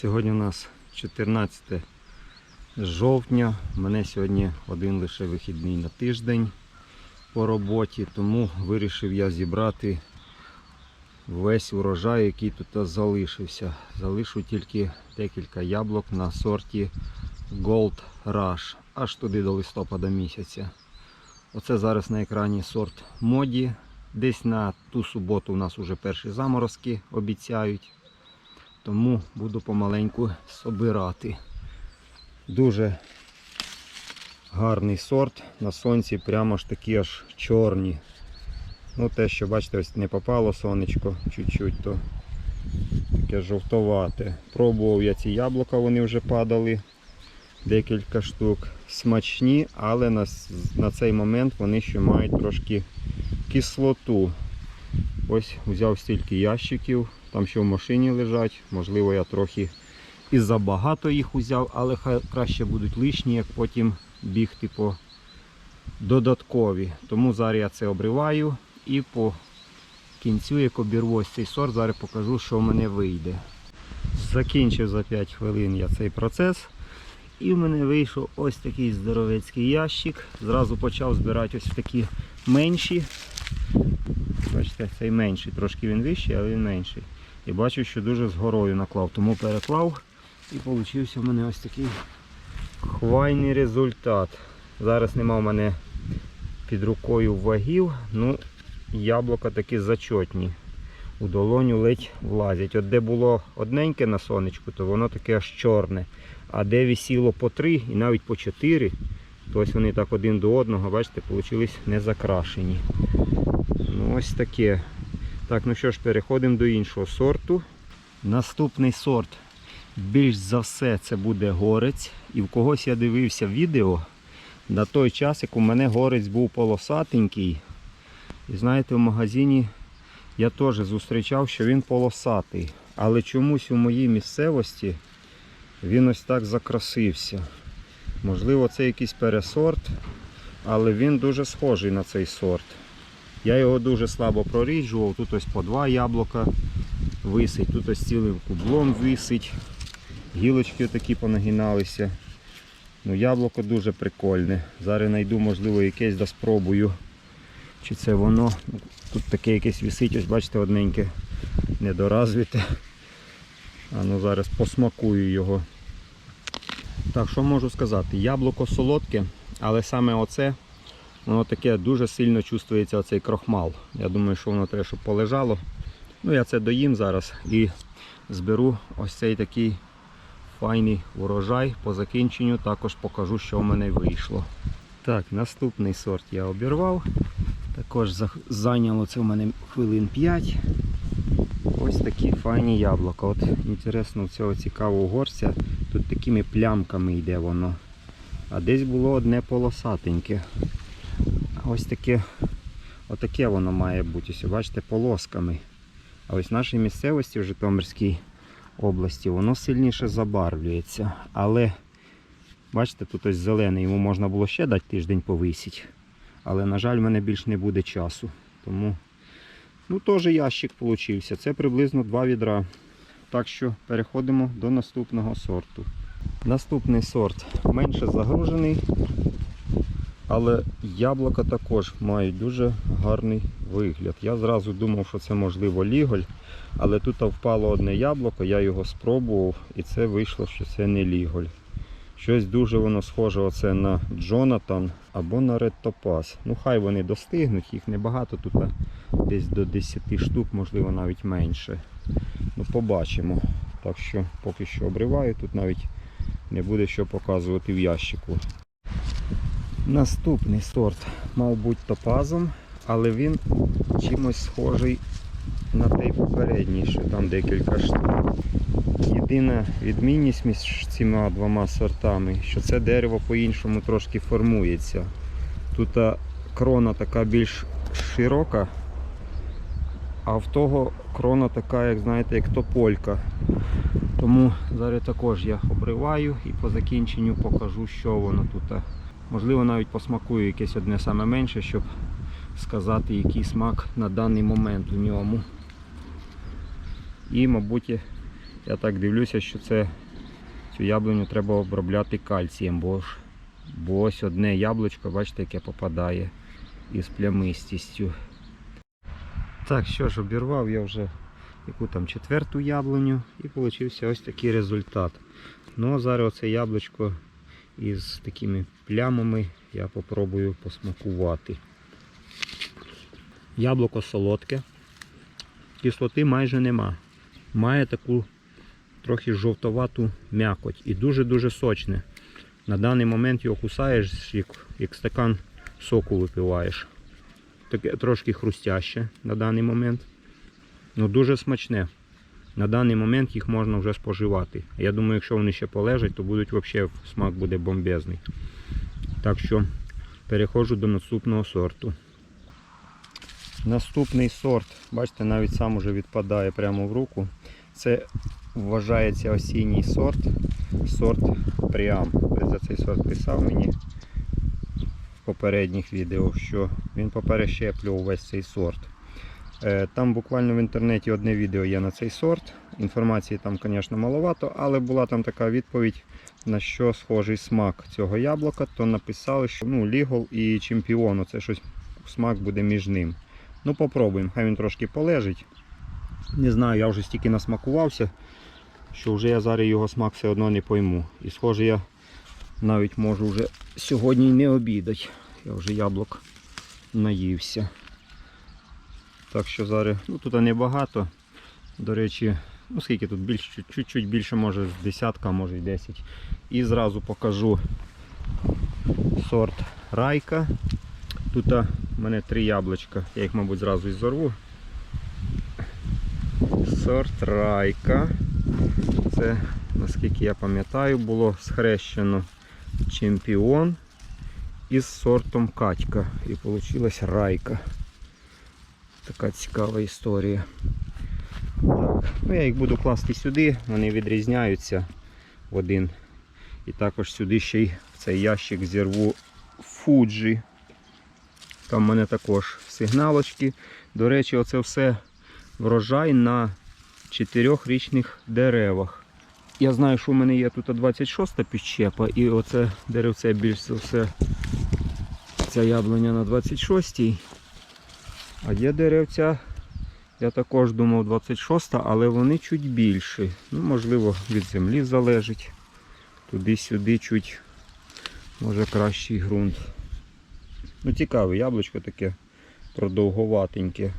Сьогодні у нас 14 жовтня. У мене сьогодні один лише вихідний на тиждень по роботі, тому вирішив я зібрати весь урожай, який тут залишився. Залишу тільки декілька яблук на сорті Gold Rush, аж туди до листопада місяця. Оце зараз на екрані сорт моді. Десь на ту суботу у нас вже перші заморозки обіцяють. Тому буду помаленьку собирати. Дуже гарний сорт. На сонці прямо ж такі аж чорні. Ну те, що бачите, ось не попало сонечко чуть-чуть, то таке жовтовате. Пробував я ці яблука, вони вже падали. Декілька штук. Смачні, але на, на цей момент вони ще мають трошки кислоту. Ось взяв стільки ящиків, там ще в машині лежать. Можливо, я трохи і забагато їх узяв, але хай краще будуть лишні, як потім бігти по додаткові. Тому зараз я це обриваю і по кінцю, як обірву ось цей сорт, зараз покажу, що в мене вийде. Закінчив за 5 хвилин я цей процес. І в мене вийшов ось такий здоровецький ящик. Зразу почав збирати ось такі менші. Бачите, цей менший, трошки він вищий, але він менший. І бачу, що дуже з горою наклав, тому переклав і получився в мене ось такий хвайний результат. Зараз нема в мене під рукою вагів, ну яблука такі зачотні. У долоню ледь влазять. От де було одненьке на сонечку, то воно таке аж чорне. А де висіло по три і навіть по чотири, то ось вони так один до одного, бачите, вийшли не закрашені. Ну ось таке. Так, ну що ж, переходимо до іншого сорту. Наступний сорт, більш за все, це буде горець. І в когось я дивився відео на той час, як у мене горець був полосатенький. І знаєте, в магазині я теж зустрічав, що він полосатий. Але чомусь у моїй місцевості він ось так закрасився. Можливо, це якийсь пересорт, але він дуже схожий на цей сорт. Я його дуже слабо проріджував. Тут ось по два яблука висить, тут ось цілим кублом висить. Гілочки такі понагиналися. Ну, яблуко дуже прикольне. Зараз знайду, можливо, якесь да спробую. Чи це воно. Ну, Тут таке якесь висить, ось бачите, одненьке недоразвите. А ну зараз посмакую його. Так, що можу сказати? Яблуко солодке, але саме оце, воно таке дуже сильно чувствується оцей крохмал. Я думаю, що воно треба, щоб полежало. Ну, я це доїм зараз і зберу ось цей такий файний урожай. По закінченню також покажу, що в мене вийшло. Так, наступний сорт я обірвав. Також зайняло це в мене хвилин 5. Ось такі файні яблука. От інтересно, цього цікавого горця тут такими плямками йде воно. А десь було одне полосатеньке. Ось таке, отаке воно має бути. Ось, бачите, полосками. А ось в нашій місцевості в Житомирській області воно сильніше забарвлюється. Але бачите, тут ось зелений, йому можна було ще дати тиждень повисіти. Але, на жаль, в мене більш не буде часу. Тому Ну, теж ящик получився. Це приблизно два відра. Так що переходимо до наступного сорту. Наступний сорт менше загружений, але яблука також мають дуже гарний вигляд. Я зразу думав, що це можливо ліголь, але тут впало одне яблуко, я його спробував і це вийшло, що це не ліголь. Щось дуже воно схоже оце на Джонатан або на Topaz. Ну хай вони достигнуть, їх небагато тут десь до 10 штук, можливо навіть менше. Ну побачимо. Так що поки що обриваю, тут навіть не буде що показувати в ящику. Наступний сорт мав бути топазом, але він чимось схожий на той попередній, що там декілька штук. Єдина відмінність між цими двома сортами, що це дерево по-іншому трошки формується. Тут крона така більш широка, а в того крона така, як знаєте, як тополька. Тому зараз також я обриваю і по закінченню покажу, що воно тут. Можливо, навіть посмакую якесь одне саме менше, щоб сказати, який смак на даний момент у ньому. І, мабуть, Я так дивлюся, що це цю яблуню треба обробляти кальцієм, бо ж бо ось одне яблучко, бачите, яке попадає із плямистістю. Так, що ж, обірвав я вже яку там четверту яблуню і получився ось такий результат. Ну а зараз оце яблучко із такими плямами я попробую посмакувати. Яблуко солодке, кислоти майже нема. Має таку трохи жовтовату м'якоть і дуже-дуже сочне. На даний момент його кусаєш, як, як стакан соку випиваєш. Таке трошки хрустяще на даний момент. Ну дуже смачне. На даний момент їх можна вже споживати. Я думаю, якщо вони ще полежать, то будуть взагалі смак буде бомбезний. Так що переходжу до наступного сорту. Наступний сорт, бачите, навіть сам уже відпадає прямо в руку. Це вважається осінній сорт, сорт Пріам. Хтось за цей сорт писав мені в попередніх відео, що він поперещеплював весь цей сорт. Е, Там буквально в інтернеті одне відео є на цей сорт. Інформації там, звісно, маловато, але була там така відповідь, на що схожий смак цього яблука, то написали, що ну, Лігол і Чемпіон, це щось смак буде між ним. Ну, попробуємо, хай він трошки полежить. Не знаю, я вже стільки насмакувався, що вже я зараз його смак все одно не пойму. І схоже, я навіть можу вже сьогодні не обідати. Я вже яблук наївся. Так що зараз, ну тут небагато. До речі, ну скільки тут більше, чуть-чуть більше, може з десятка, може й 10. І зразу покажу сорт райка. Тут в мене три яблучка. Я їх, мабуть, зразу і зорву. Сорт райка. Це, наскільки я пам'ятаю, було схрещено чемпіон із сортом катька. І вийшла райка. Така цікава історія. Ну, я їх буду класти сюди, вони відрізняються в один. І також сюди ще й в цей ящик зірву Fuji. Там в мене також сигналочки. До речі, оце все врожай на чотирьохрічних деревах. Я знаю, що в мене є тут 26-та підщепа, і оце деревце більш за все ця яблуня на 26-й. А є деревця, я також думав 26, але вони чуть більші. Ну, можливо, від землі залежить. Туди-сюди чуть може кращий ґрунт. Ну, цікаве яблучко таке продовговатеньке.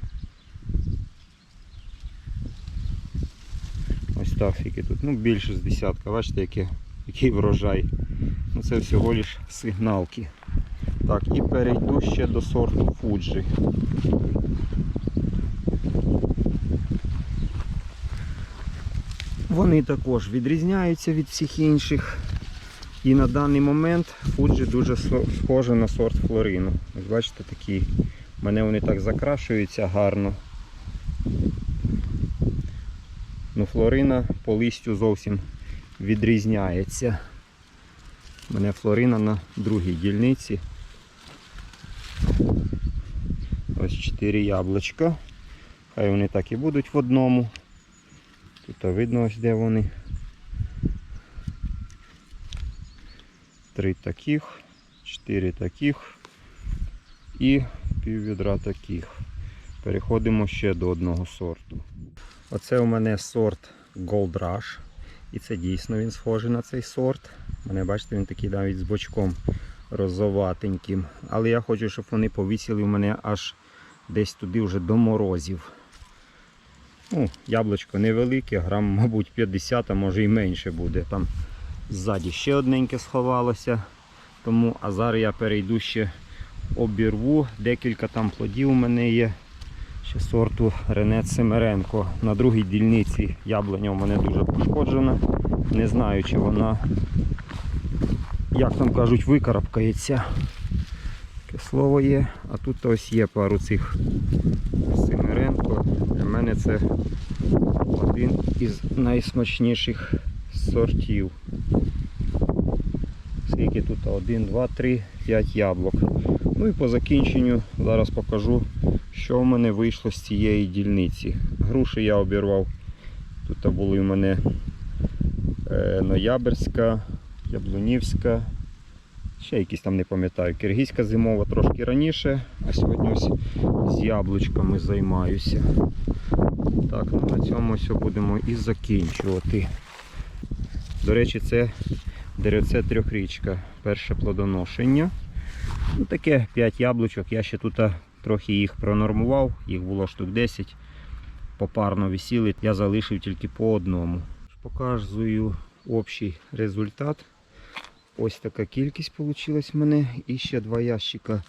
Ось так скільки тут. Ну, більше з десятка. Бачите, яке, який врожай. Ну, це всього лиш сигналки. Так, і перейду ще до сорту Fuji. Вони також відрізняються від всіх інших. І на даний момент Fuji дуже схоже на сорт флорину. Ось бачите, такі. У мене вони так закрашуються гарно. Ну, флорина по листю зовсім відрізняється. У мене флорина на другій дільниці. Ось 4 яблучка. Хай вони так і будуть в одному. Тут видно ось де вони. Три таких, чотири таких і пів відра таких. Переходимо ще до одного сорту. Оце у мене сорт Gold Rush. І це дійсно він схожий на цей сорт. Мене, бачите, він такий навіть з бочком розоватеньким. Але я хочу, щоб вони повісили у мене аж десь туди вже до морозів. Ну, яблучко невелике, грам, мабуть, 50, а може і менше буде. Там ззаді ще одненьке сховалося. Тому, а зараз я перейду ще обірву. Декілька там плодів у мене є. Ще сорту Рене Семеренко. На другій дільниці яблуня у мене дуже пошкоджена. Не знаю, чи вона, як там кажуть, викарабкається. Слово є. А тут ось є пару цих Семеренко. Для мене це один із найсмачніших сортів. Скільки тут? 1, 2, 3, 5 яблук. Ну і по закінченню зараз покажу, що в мене вийшло з цієї дільниці. Груші я обірвав. Тут були в мене ноябрьська, яблунівська. Ще якісь там не пам'ятаю. Киргизька зимова трошки раніше, а сьогодні ось з яблучками займаюся. Так, ну на цьому все будемо і закінчувати. До речі, це деревце трьохрічка. Перше плодоношення. Ну, таке 5 яблучок. Я ще тут трохи їх пронормував, їх було штук 10. Попарно висіли, я залишив тільки по одному. Показую общий результат. Ось така кількість вийшла в мене. І ще два ящика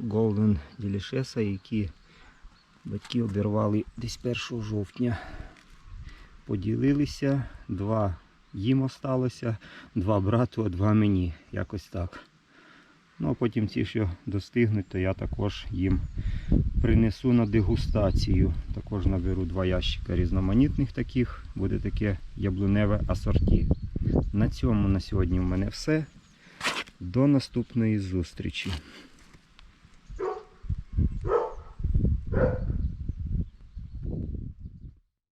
Golden Delicious, які батьки обірвали десь 1 жовтня. Поділилися, два їм осталося, два брату, а два мені. Якось так. Ну а потім ці, що достигнуть, то я також їм принесу на дегустацію. Також наберу два ящика різноманітних таких. Буде таке яблуневе асорті. На цьому на сьогодні в мене все. До наступної зустрічі.